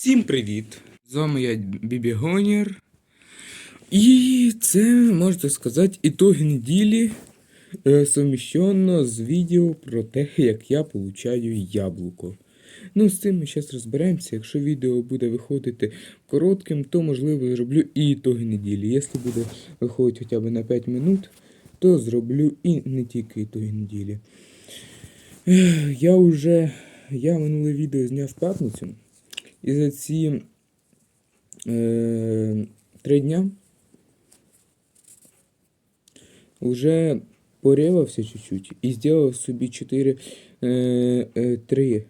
Всім привіт! З вами я Бібі Гонір. І це, можна сказати, ітоги неділі е, суміщено з відео про те, як я получаю яблуко. Ну, з цим ми зараз розберемося. Якщо відео буде виходити коротким, то можливо зроблю і ітоги неділі. Якщо буде виходити хоча б на 5 минут, то зроблю і не тільки ітоги неділі. Я вже я минуле відео зняв в п'ятницю. І за ці е, три дня вже поревався чуть-чуть і зробив собі 4, е, е, 3,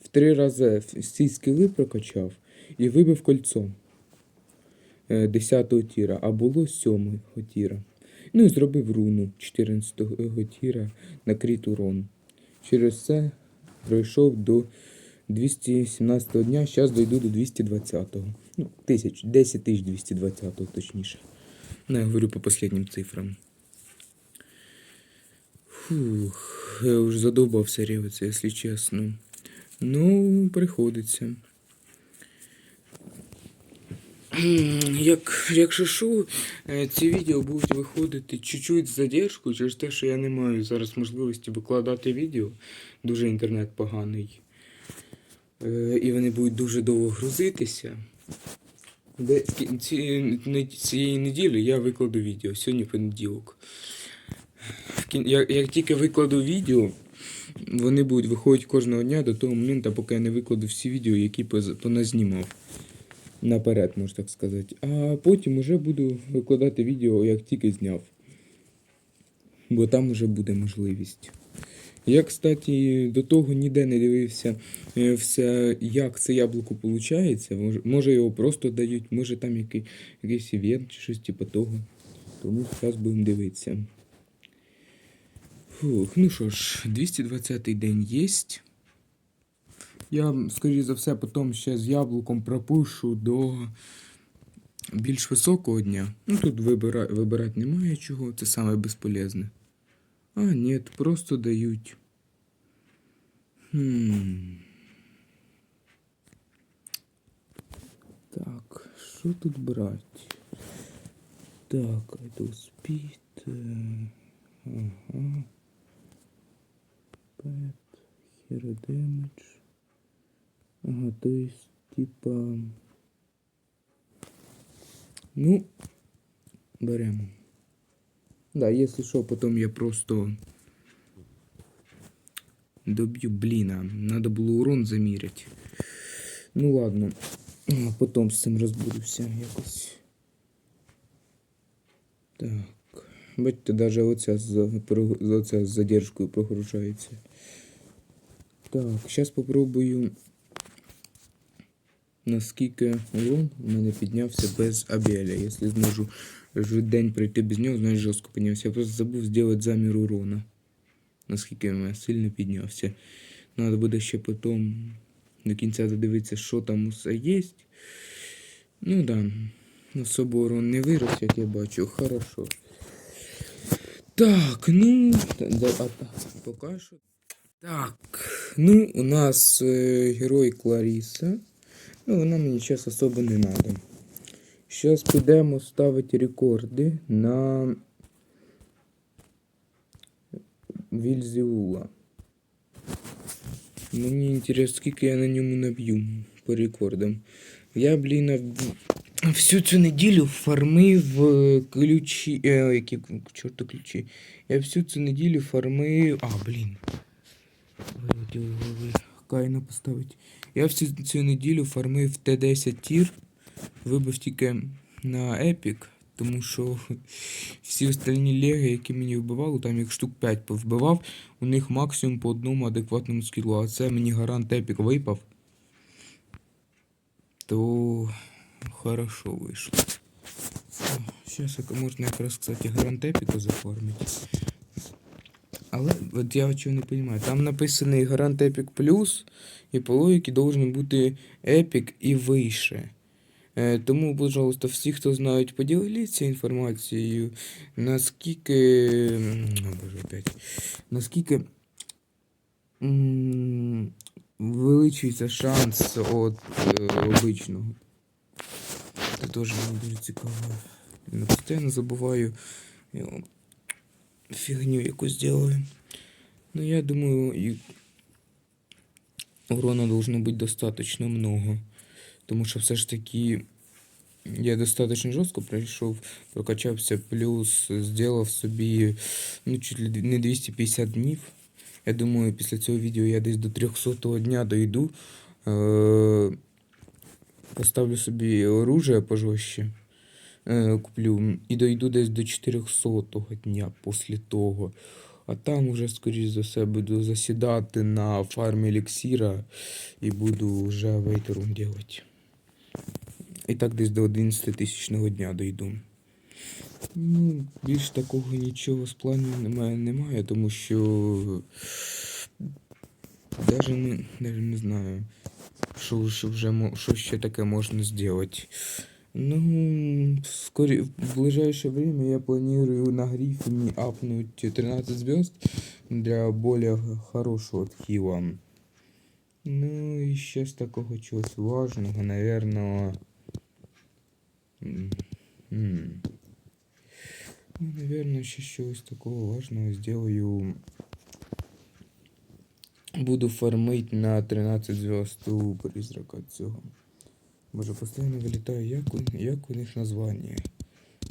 в три рази всі скіли прокачав і вибив кольцо е, 10 тіра, а було 7-го тіра. Ну і зробив руну 14-го тіра на кріт урон. Через це пройшов до 217 дня, зараз дойду до 220-го. Ну, тисяч, 10 тисяч 220 точніше. Ну, я говорю по последнім цифрам. Фух, я вже задовбався реваться, якщо чесно. Ну, приходиться. Як, якщо що, е, ці відео будуть виходити чуть-чуть з задержкою через те, що я не маю зараз можливості викладати відео. Дуже інтернет поганий. Е, І вони будуть дуже довго грузитися. Де, ці, ці, цієї неділі я викладу відео. Сьогодні понеділок. Як, тільки викладу відео, вони будуть виходити кожного дня до того моменту, поки я не викладу всі відео, які поназнімав. Наперед, можна так сказати. А потім уже буду викладати відео, як тільки зняв. Бо там вже буде можливість. Я, кстати, до того ніде не дивився е, все, як це яблуко виходить. Може, його просто дають, може там який, якийсь івент чи щось типу того. Тому зараз будемо дивитися. Фух, ну що ж, 220-й день є. Я, скоріше за все, потім ще з яблуком пропушу до більш високого дня. Ну тут вибира... вибирати немає чого, це саме безполезне. А, ні, просто дають. Хм. Так, що тут брати? Так, это спит. Ага. Пэт, damage. Ага, то есть, типа... Ну, беремо. Да, если что, потом я просто добью, блин, а надо было урон замерить. Ну ладно, потом з цим розберуся якось. Так. Бачите, даже оця з, про- з- оця з задержкою прогружається. Так, зараз попробую. Наскільки урон у мене піднявся без абеля. Якщо зможу день пройти без нього, значить жорстко піднявся. Я просто забув зробити замір урона. Наскільки мене сильно піднявся. Надо буде ще потім до кінця додивитися, що там усе є. Ну да. Особо урон не вирос, як я бачу. Хорошо. Так, ну. поки що. Так, ну, у нас е, герой Кларіса. Ну, вона мені зараз особо не треба. Зараз підемо ставити рекорди на Вільзеула. Мені інтересно, скільки я на ньому наб'ю по рекордам. Я, блін, всю цю неділю фармив е, ключі. Е, які чорто ключі. Я всю цю неділю фармив. А, блін. Вилетіло з голови. Кайно поставить. Я всю цю неділю фармив Т10 тір. Вибив тільки на епік. Тому що всі остальні леги, які мені вбивали, там їх штук 5 повбивав, у них максимум по одному адекватному скілу, а це мені гарант епік випав. То хорошо вийшло. Зараз можна якраз, кстати, гарант епіка зафармити. Але от я чого не розумію. Там написаний гарант Epic Plus, і по логіки должен бути Epic і вище. Е, тому, пожалуйста, всі, хто знають, поділіться інформацією, наскільки. О, боже, опять. Наскільки. м, увеличується шанс від е, обичного. Це теж дуже цікаво. Я постійно забуваю фігню якусь делаю. Ну я думаю, урона должно бути достаточно много. Тому що все ж таки я достаточно жорстко пройшов, прокачався, плюс зробив собі ну, чуть ли не 250 днів. Я думаю, після цього відео я десь до 300 дня дойду. Е- поставлю собі оружие пожорстче. Е, куплю і дойду десь до 400-го дня після того. А там уже, скоріш за все, буду засідати на фармі еліксира і буду вже вейтером делать. І так десь до 11 тисячного дня дойду. Ну, більш такого нічого з планів немає, немає, тому що даже не, даже не знаю, що, що, вже, що ще таке можна зробити. Ну, вскоре, в ближайшее время я планирую на Гриффине апнуть 13 звезд для более хорошего отхила. Ну, и сейчас такого чего-то важного, наверное... м, м. Ну, наверное, ще щось такого важного сделаю. Буду фармить на 13 звезд у призрака цього. Боже, постійно вилітаю, як у, як у них названня.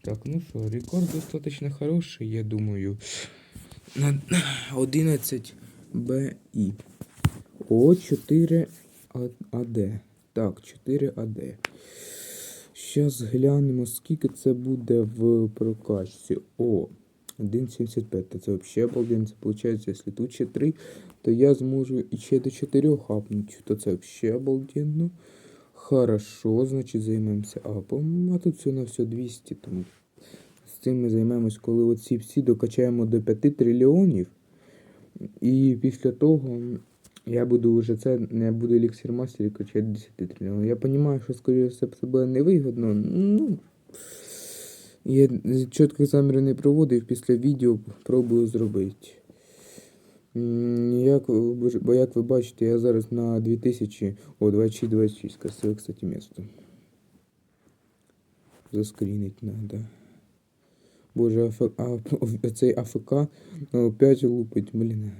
Так, ну що, рекорд достаточно хороший, я думаю. На 11 BI. О, 4 АД. Так, 4 АД. Зараз глянемо, скільки це буде в прокачці. О, 1,75. Та Це взагалі обалденно. Це виходить, якщо тут ще 3, то я зможу ще до 4 хапнути. То це взагалі обалденно. Хорошо, значить займемося апом. А тут все на все 200. Тому з цим ми займемось, коли оці всі докачаємо до 5 трильйонів. І після того я буду вже це не буду еліксір мастері качати 10 трильйонів. Я розумію, що скоріше все це буде невигодно. Ну, я чітких замірів не проводив, після відео пробую зробити. Як, бо як ви бачите, я зараз на 2000, о, 26-26, красиве, кстати, місто. Заскрінить надо. Боже, АФ, а, цей АФК ну, опять лупить, блін.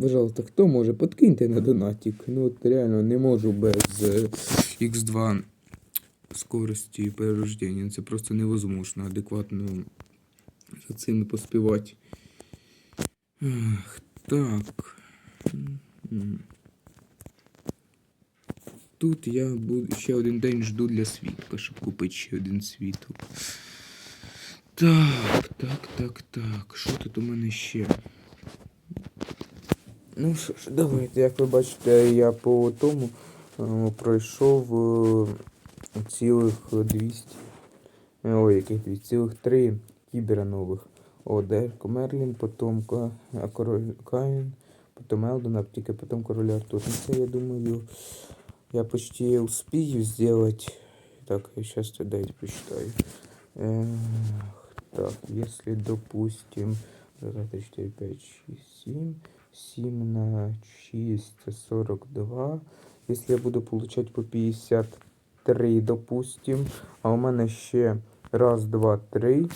Пожалуйста, хто може, подкиньте на донатик. Ну от реально не можу без е, X2 скорості перерождення. Це просто невозможно адекватно за цим поспівати. Ах, так. Тут я буду ще один день жду для світка, щоб купити ще один світок. Так, так, так, так. Що тут у мене ще? Ну що ж, давайте, як ви бачите, я по тому е, пройшов е, цілих 200. е, Ой, яких 200, цілих 3 кібера нових. О, Дерко Мерлін, потім король Каїн, потім Елден, а тільки потім король Артур. Ну це, я думаю, я почти успею сделать. Так, я сейчас дайте посчитаю. Эх, так, если, допустим, раз, два, три, четыре, пять, шесть, семь, семь на 6, 42. Если я буду получать по 53, допустим, а у мене ще раз, два, три,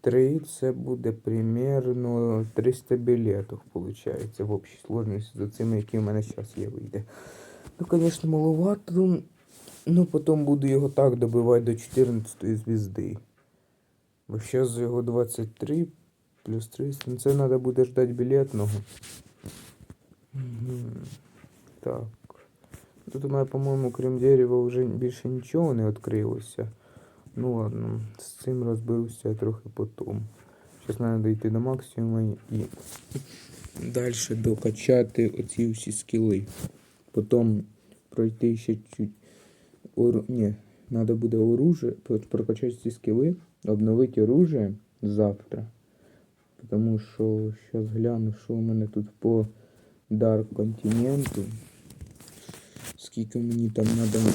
три, це буде примерно 300 білетів, получается, в общій сложності за цими, які у мене зараз є, вийде. Ну, конечно, маловато. Ну, потім буду його так добивати до 14 звізди. Бо зараз його 23 плюс 300. Ну, це треба буде ждати білетного. Мгм. Так. Тут у мене, по-моєму, крім дерева, вже більше нічого не відкрилося. Ну ладно, з цим розберуся трохи потім. Зараз треба дійти до максимуму і далі докачати оці всі скіли. Потім пройти ще чуть. Ору... Ні, треба буде оружие, про- прокачати ці скіли, обновити оружие завтра. Тому що зараз гляну, що у мене тут по Дарк континенту. Скільки мені там треба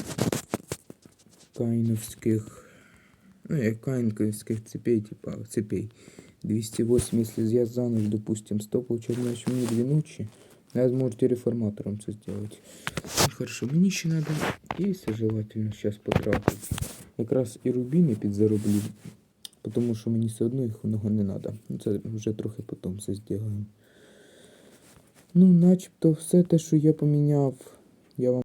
кайновських. Ну, як кайновських цепей, типа цепей. 208, если я за ночь, допустим, 100, получается, значит, мне две ночи. Зможу телеформатором це зробити. Ну, Хорошо, мені ще треба кейси желательно зараз потратити. Якраз і рубіни підзароблю. Тому що мені все одно їх много не треба. Це вже трохи потім все зробимо. Ну, начебто все те, що я поміняв, я вам